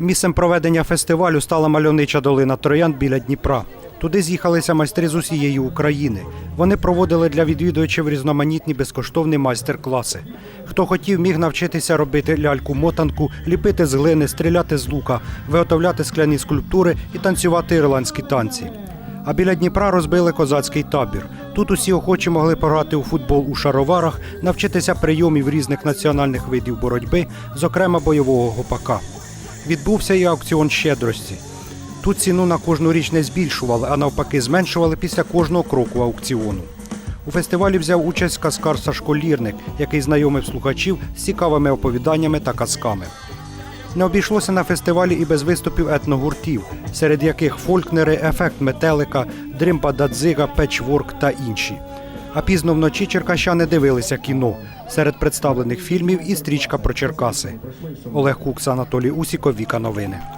Місцем проведення фестивалю стала мальовнича долина Троян біля Дніпра. Туди з'їхалися майстри з усієї України. Вони проводили для відвідувачів різноманітні безкоштовні майстер-класи. Хто хотів, міг навчитися робити ляльку-мотанку, ліпити з глини, стріляти з лука, виготовляти скляні скульптури і танцювати ірландські танці. А біля Дніпра розбили козацький табір. Тут усі охочі могли пограти у футбол у шароварах, навчитися прийомів різних національних видів боротьби, зокрема бойового гопака. Відбувся і аукціон щедрості. Тут ціну на кожну річ не збільшували, а навпаки зменшували після кожного кроку аукціону. У фестивалі взяв участь каскар Сашко Лірник, який знайомив слухачів з цікавими оповіданнями та казками. Не обійшлося на фестивалі і без виступів етногуртів, серед яких фолькнери, ефект метелика, дримба дадзига, печворк та інші. А пізно вночі черкащани дивилися кіно. Серед представлених фільмів і стрічка про Черкаси. Олег Кукс, Анатолій Усіков, Віка Новини.